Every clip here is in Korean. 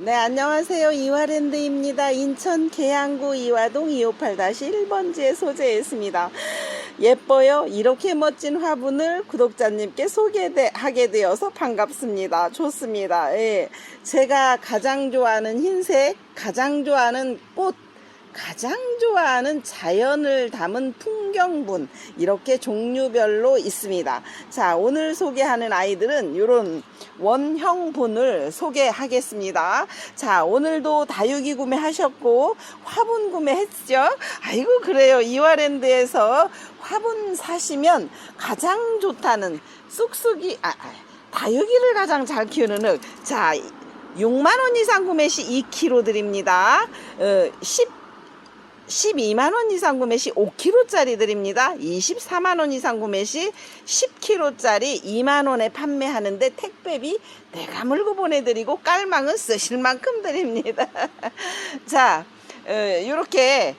네, 안녕하세요. 이화랜드입니다. 인천 계양구 이화동 258-1번지에 소재했습니다. 예뻐요. 이렇게 멋진 화분을 구독자님께 소개하게 되어서 반갑습니다. 좋습니다. 예. 제가 가장 좋아하는 흰색, 가장 좋아하는 꽃, 가장 좋아하는 자연을 담은 풍경분 이렇게 종류별로 있습니다. 자 오늘 소개하는 아이들은 이런 원형분을 소개하겠습니다. 자 오늘도 다육이 구매하셨고 화분 구매했죠? 아이고 그래요 이화랜드에서 화분 사시면 가장 좋다는 쑥쑥이 아, 아, 다육이를 가장 잘 키우는 흙. 자 6만 원 이상 구매 시 2kg 드립니다. 어, 10 12만 원 이상 구매 시 5kg짜리 드립니다. 24만 원 이상 구매 시 10kg짜리 2만 원에 판매하는데 택배비 내가 물고 보내드리고 깔망은 쓰실 만큼 드립니다. 자, 이렇게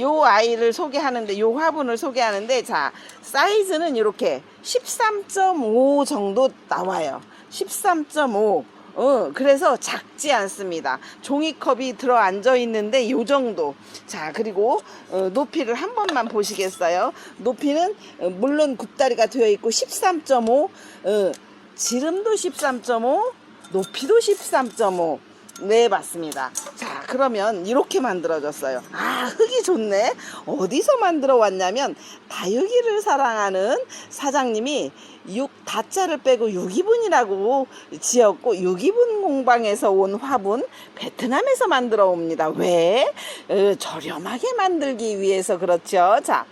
요 아이를 소개하는데 요 화분을 소개하는데 자 사이즈는 이렇게 13.5 정도 나와요. 13.5 어, 그래서 작지 않습니다. 종이컵이 들어 앉아 있는데 요 정도. 자, 그리고 어, 높이를 한 번만 보시겠어요? 높이는 어, 물론 굽다리가 되어 있고 13.5, 어, 지름도 13.5, 높이도 13.5. 네, 맞습니다. 자, 그러면 이렇게 만들어졌어요. 아, 흙이 좋네. 어디서 만들어 왔냐면, 다육이를 사랑하는 사장님이 6, 다자를 빼고 유기분이라고 지었고, 유기분 공방에서 온 화분, 베트남에서 만들어 옵니다. 왜? 어, 저렴하게 만들기 위해서 그렇죠. 자,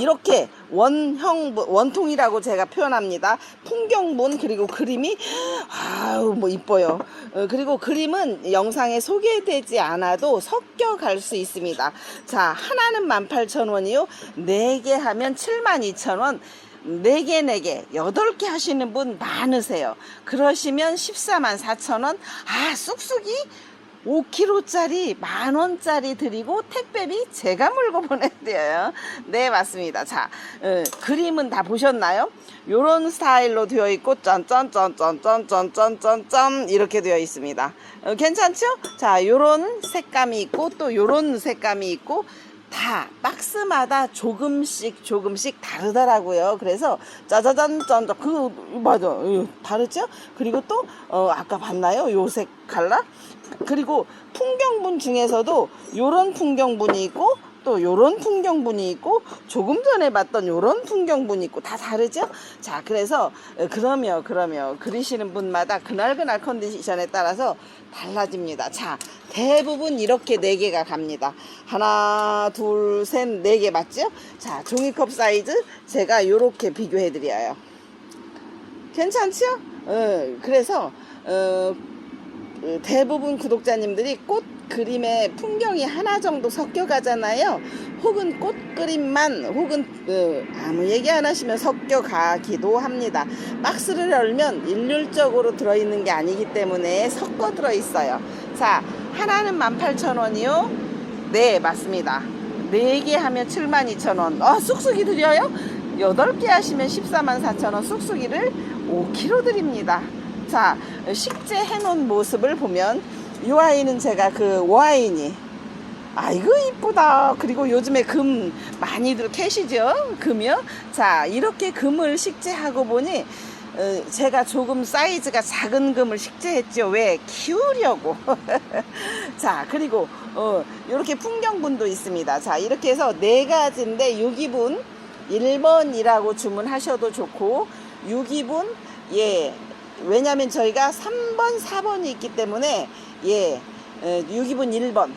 이렇게 원형 원통이라고 제가 표현합니다. 풍경본 그리고 그림이 아우 뭐 이뻐요. 어, 그리고 그림은 영상에 소개되지 않아도 섞여 갈 수 있습니다. 자 하나는 18,000원이요. 네 개 하면 72,000원. 네개네개 여덟 개 하시는 분 많으세요. 그러시면 14만 4천 원. 아, 쑥쑥이 5kg짜리 만 원짜리 드리고 택배비 제가 물고 보내드려요. 네 맞습니다. 자 어, 그림은 다 보셨나요? 요런 스타일로 되어 있고 짠짠짠짠짠짠짠짠짠 이렇게 되어 있습니다. 어, 괜찮죠? 자 요런 색감이 있고 또 요런 색감이 있고 다 박스마다 조금씩 조금씩 다르더라고요. 그래서 짜자잔 짠짠 그 맞아 어, 다르죠? 그리고 또 어, 아까 봤나요? 요색 칼라? 그리고 풍경분 중에서도 요런 풍경분이 있고 또 요런 풍경분이 있고 조금 전에 봤던 요런 풍경분이 있고 다 다르죠? 자 그래서 어, 그러며 그러며 그리시는 분마다 그날 그날 컨디션에 따라서 달라집니다. 자 대부분 이렇게 네 개가 갑니다. 하나 둘 셋 네 개 맞죠? 자 종이컵 사이즈 제가 요렇게 비교해 드려요. 괜찮죠? 어, 그래서 어, 그 대부분 구독자님들이 꽃 그림에 풍경이 하나 정도 섞여 가잖아요. 혹은 꽃 그림만 혹은 그 아무 얘기 안 하시면 섞여 가기도 합니다. 박스를 열면 일률적으로 들어 있는 게 아니기 때문에 섞어 들어 있어요. 자, 하나는 18,000원이요. 네, 맞습니다. 네 개 하면 72,000원. 어, 쑥쑥이 드려요? 8개 하시면 14만 4천원 쑥쑥이를 5kg 드립니다. 자, 식재 해놓은 모습을 보면 이 아이는 제가 그 와인이 아이고 이쁘다. 그리고 요즘에 금 많이들 캐시죠? 금이요? 자, 이렇게 금을 식재하고 보니 어, 제가 조금 사이즈가 작은 금을 식재했죠. 왜? 키우려고. 자, 그리고 어, 이렇게 풍경분도 있습니다. 자, 이렇게 해서 네 가지인데 유기분 1번이라고 주문하셔도 좋고 유기분 예. 왜냐면 저희가 3번, 4번이 있기 때문에 예. 어, 유기분 1번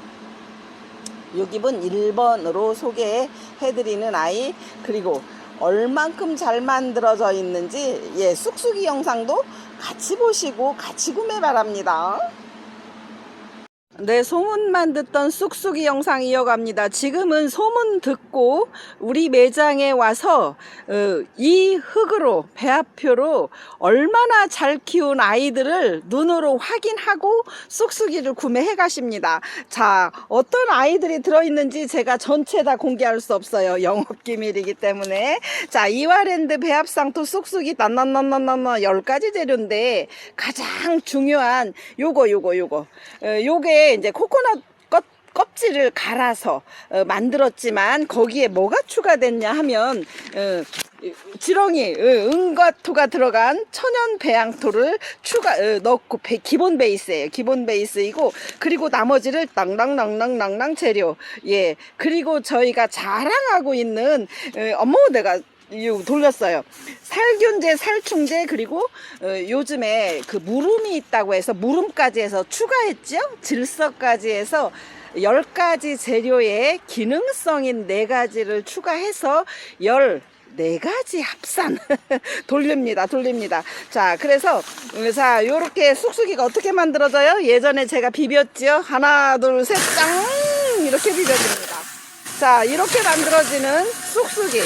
6입은 1번으로 소개해 드리는 아이 그리고 얼만큼 잘 만들어져 있는지 예 쑥쑥이 영상도 같이 보시고 같이 구매 바랍니다 네, 소문만 듣던 쑥쑥이 영상 이어갑니다. 지금은 소문 듣고 우리 매장에 와서 어, 이 흙으로 배합표로 얼마나 잘 키운 아이들을 눈으로 확인하고 쑥쑥이를 구매해 가십니다. 자, 어떤 아이들이 들어있는지 제가 전체 다 공개할 수 없어요. 영업 기밀이기 때문에. 자, 이와랜드 배합상토 쑥쑥이 난난난난난 10가지 재료인데 가장 중요한 요거 요거 요거 어, 요게 이제 코코넛 껍, 껍질을 갈아서 어, 만들었지만 거기에 뭐가 추가됐냐 하면 어, 지렁이 어, 은과토가 들어간 천연 배양토를 추가 어, 넣고 배- 기본 베이스예요. 기본 베이스이고 그리고 나머지를 낭낭낭낭낭낭 재료. 예. 그리고 저희가 자랑하고 있는 어, 어머 내가 돌렸어요. 살균제, 살충제 그리고 어, 요즘에 그 무름이 있다고 해서 무름까지 해서 추가했죠. 질서까지 해서 10가지 재료의 기능성인 4가지를 추가해서 14가지 합산 돌립니다. 돌립니다. 자, 그래서 음, 자, 요렇게 쑥쑥이가 어떻게 만들어져요? 예전에 제가 비볐죠. 하나, 둘, 셋, 짱! 이렇게 비벼줍니다. 자, 이렇게 만들어지는 쑥쑥이.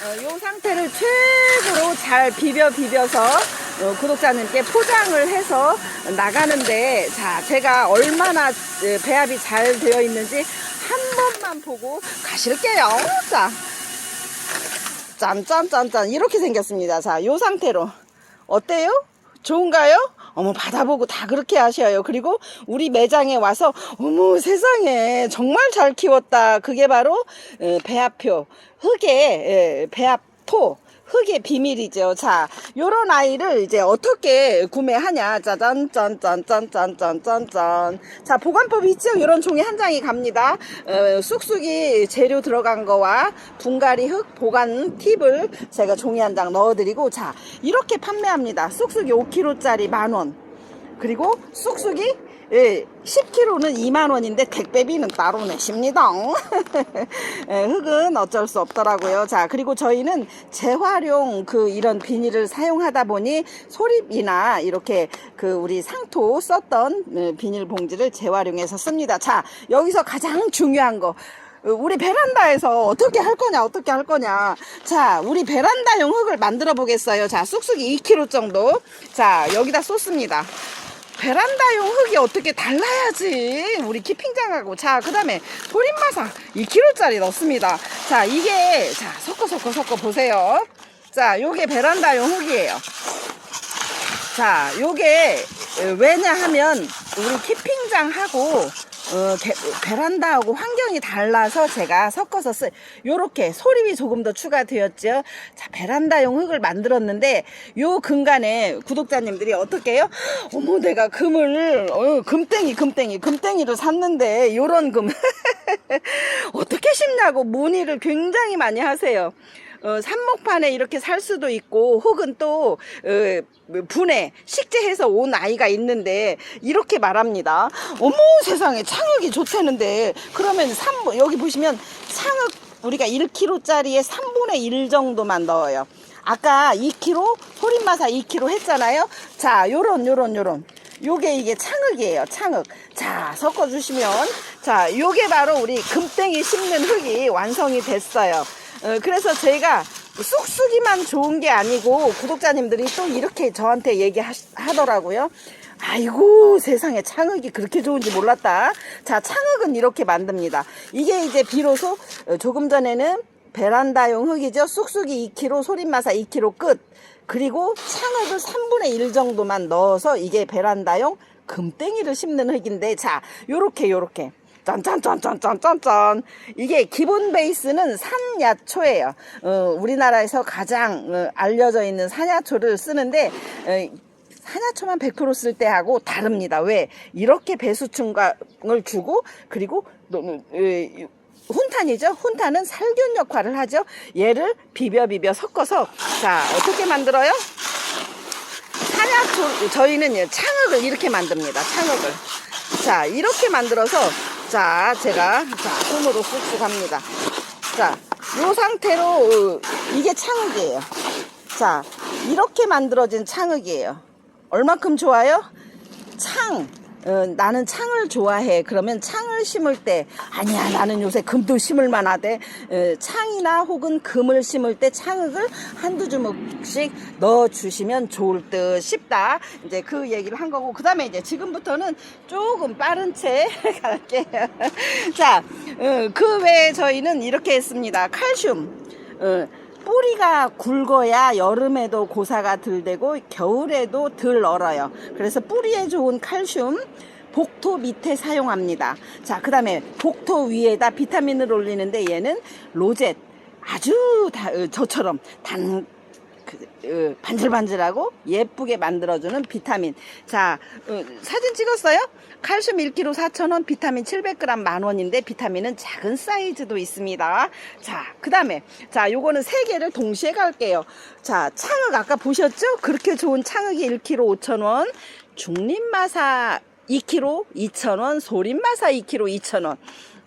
어, 이 상태를 최고로 잘 비벼 비벼서 어, 구독자님께 포장을 해서 나가는데 자 제가 얼마나 어, 배합이 잘 되어 있는지 한 번만 보고 가실게요. 자. 짠짠짠짠. 이렇게 생겼습니다. 자 이 상태로. 어때요? 좋은가요? 어머 받아보고 다 그렇게 하셔요. 그리고 우리 매장에 와서 어머 세상에 정말 잘 키웠다. 그게 바로 어, 배합표 예, 배합토 흙의 비밀이죠. 자, 요런 아이를 이제 어떻게 구매하냐. 짜잔, 짠, 짠, 짠, 짠, 짠, 짠, 짠. 자, 보관법이 있죠? 요런 종이 한 장이 갑니다. 어, 쑥쑥이 재료 들어간 거와 분갈이 흙 보관 팁을 제가 종이 한 장 넣어드리고, 자, 이렇게 판매합니다. 쑥쑥이 5kg짜리 만 원. 그리고 쑥쑥이 예, 10kg는 2만 원인데 택배비는 따로 내십니다. 예, 흙은 어쩔 수 없더라고요. 자, 그리고 저희는 재활용 그 이런 비닐을 사용하다 보니 소립이나 이렇게 그 우리 상토 썼던 예, 비닐 봉지를 재활용해서 씁니다. 자, 여기서 가장 중요한 거. 어, 우리 베란다에서 어떻게 할 거냐, 어떻게 할 거냐. 자, 우리 베란다용 흙을 만들어 보겠어요. 자, 쑥쑥이 2kg 정도. 자, 여기다 쏟습니다. 베란다용 흙이 어떻게 달라야지? 우리 키핑장하고. 자 그 다음에 소림마사 2kg짜리 넣습니다. 자 이게 자 섞어 섞어 섞어 보세요. 자 요게 베란다용 흙이에요. 자 요게 어, 왜냐 하면 우리 키핑장하고 어, 게- 베란다하고 환경이 달라서 제가 섞어서 쓰 요렇게 소립이 조금 더 추가되었죠. 자 베란다용 흙을 만들었는데 요 근간에 구독자님들이 어떻게 해요? 어머 내가 금을 어, 금땡이 금땡이 금땡이를 샀는데 요런 금. 어떻게 심냐고 문의를 굉장히 많이 하세요 어, 삽목판에 이렇게 살 수도 있고 혹은 또 어, 분해 식재해서 온 아이가 있는데 이렇게 말합니다. 어머 세상에 창흙이 좋다는데 그러면 3 여기 보시면 창흙 우리가 1kg짜리에 3분의 1 정도만 넣어요. 아까 2kg 소림마사 2kg 했잖아요. 자 요런 요런 요런 요게 이게 창흙이에요 창흙 자 섞어 주시면 자 요게 바로 우리 금땡이 심는 흙이 완성이 됐어요 어, 그래서 제가 쑥쑥이만 좋은 게 아니고 구독자님들이 또 이렇게 저한테 얘기하더라고요. 아이고 세상에 창흙이 그렇게 좋은지 몰랐다. 자 창흙은 이렇게 만듭니다. 이게 이제 비로소 어, 조금 전에는 베란다용 흙이죠. 쑥쑥이 2kg 소림마사 2kg 끝. 그리고 창흙을 3분의 1 정도만 넣어서 이게 베란다용 금땡이를 심는 흙인데 자 요렇게 요렇게 짠짠짠짠짠짠짠 이게 기본 베이스는 산야초예요 어, 우리나라에서 가장 어, 알려져 있는 산야초를 쓰는데 어, 산야초만 100%쓸 때하고 다릅니다 왜 이렇게 배수충을 주고 그리고 훈탄이죠. 훈탄은 살균 역할을 하죠. 얘를 비벼 비벼 섞어서 자 어떻게 만들어요? 산야초 저희는 예, 창흙을 이렇게 만듭니다. 창흙을 자 이렇게 만들어서 자 제가 자 손으로 쑥쑥 합니다. 자요 상태로 어, 이게 창흙이에요. 자 이렇게 만들어진 창흙이에요. 얼마큼 좋아요? 창 어, 나는 창을 좋아해. 그러면 창을 심을 때 아니야 나는 요새 금도 심을 만하대. 어, 창이나 혹은 금을 심을 때 창흙을 한두 주먹씩 넣어 주시면 좋을 듯 싶다. 이제 그 얘기를 한 거고 그다음에 이제 지금부터는 조금 빠른 채 갈게요. 자, 어, 그 외에 저희는 이렇게 했습니다. 칼슘. 어, 뿌리가 굵어야 여름에도 고사가 덜 되고 겨울에도 덜 얼어요. 그래서 뿌리에 좋은 칼슘 복토 밑에 사용합니다. 자, 그 다음에 복토 위에다 비타민을 올리는데 얘는 로젯 아주 다, 어, 저처럼 단 그, 어, 반질반질하고 예쁘게 만들어주는 비타민. 자, 어, 사진 찍었어요? 칼슘 1kg 4,000원, 비타민 700g 만원인데 비타민은 작은 사이즈도 있습니다. 자, 그 다음에, 자, 요거는 세 개를 동시에 갈게요. 자, 창흑 아까 보셨죠? 그렇게 좋은 창흑이 1kg 5,000원, 중립마사 2kg 2,000원, 소림마사 2kg 2,000원.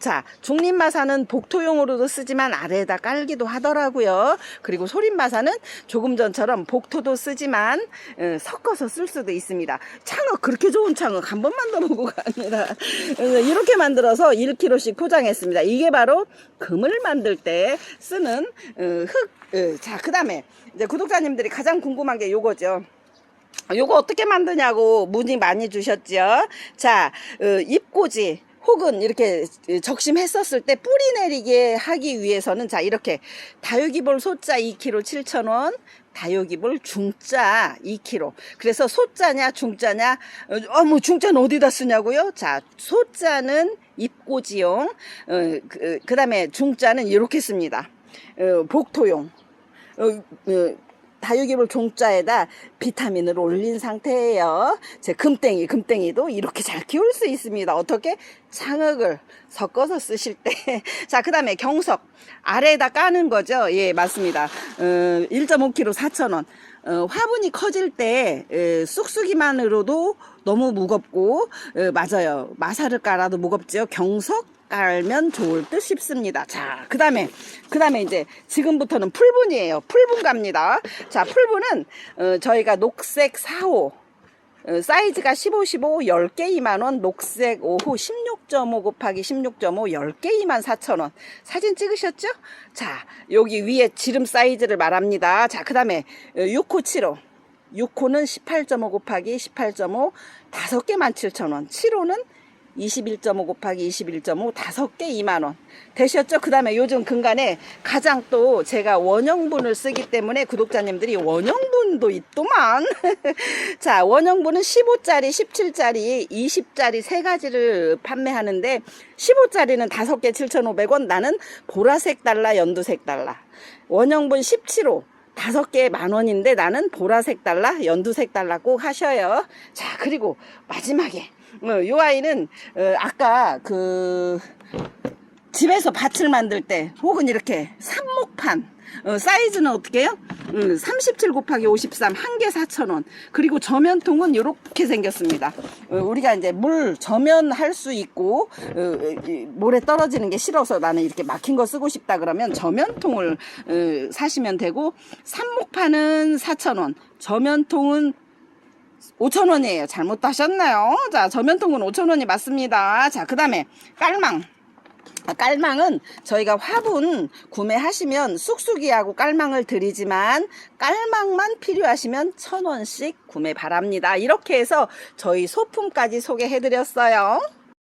자, 중립마사는 복토용으로도 쓰지만 아래에다 깔기도 하더라고요. 그리고 소림마사는 조금 전처럼 복토도 쓰지만 어, 섞어서 쓸 수도 있습니다. 창흑 그렇게 좋은 창흑 한 번만 더 보고 갑니다. 어, 이렇게 만들어서 1kg씩 포장했습니다. 이게 바로 금을 만들 때 쓰는 어, 흙. 어, 자, 그 다음에 이제 구독자님들이 가장 궁금한 게 요거죠. 요거 어떻게 만드냐고 문의 많이 주셨죠. 자, 어, 잎꽂이 혹은 이렇게 적심했었을 때 뿌리 내리게 하기 위해서는 자 이렇게 다육이볼 소자 2kg 7,000원 다육이볼 중자 2kg 그래서 소자냐 중자냐 어뭐 중자는 어디다 쓰냐고요? 자 소자는 잎꽂이용 어, 그, 그 다음에 중자는 이렇게 씁니다. 어, 복토용. 어, 어, 다육이볼 종자에다 비타민을 올린 상태예요. 제 금땡이, 금땡이도 이렇게 잘 키울 수 있습니다. 어떻게? 창흙을 섞어서 쓰실 때. 자, 그 다음에 경석. 아래에다 까는 거죠. 예, 맞습니다. 어, 1.5kg 4,000원. 어, 화분이 커질 때 에, 쑥쑥이만으로도 너무 무겁고 에, 맞아요. 마사를 깔아도 무겁죠. 경석 깔면 좋을 듯 싶습니다. 자, 그 다음에, 그 다음에 이제 지금부터는 풀분이에요. 풀분 갑니다. 자, 풀분은, 어, 저희가 녹색 4호, 어, 사이즈가 15, 15, 10개 2만원, 녹색 5호 16.5 곱하기 16.5, 10개 2만 4천원. 사진 찍으셨죠? 자, 여기 위에 지름 사이즈를 말합니다. 자, 그 다음에 6호 7호. 6호는 18.5 곱하기 18.5, 5개 17,000원. 7호는 21.5 곱하기 21.5 다섯 개 2만 원 되셨죠? 그 다음에 요즘 근간에 가장 또 제가 원형분을 쓰기 때문에 구독자님들이 원형분도 있더만 자 원형분은 15짜리 17짜리 20짜리 세 가지를 판매하는데 15짜리는 다섯 개 7,500원 나는 보라색 달러 연두색 달러 원형분 17호 다섯 개에 만 원인데 나는 보라색 달러, 연두색 달러 꼭 하셔요. 자, 그리고 마지막에 어, 요 아이는 어, 아까 그 집에서 밭을 만들 때 혹은 이렇게 삽목판 어, 사이즈는 어떻게 해요? 음, 37 곱하기 53 한 개 4,000원 그리고 저면통은 이렇게 생겼습니다 어, 우리가 이제 물 저면할 수 있고 어, 이, 물에 떨어지는 게 싫어서 나는 이렇게 막힌 거 쓰고 싶다 그러면 저면통을 어, 사시면 되고 삽목판은 4,000원 저면통은 5,000원이에요. 잘못 하셨나요? 자, 저면통은 5,000원이 맞습니다. 자, 그 다음에 깔망. 아, 깔망은 저희가 화분 구매하시면 쑥쑥이하고 깔망을 드리지만 깔망만 필요하시면 천 원씩 구매 바랍니다. 이렇게 해서 저희 소품까지 소개해 드렸어요.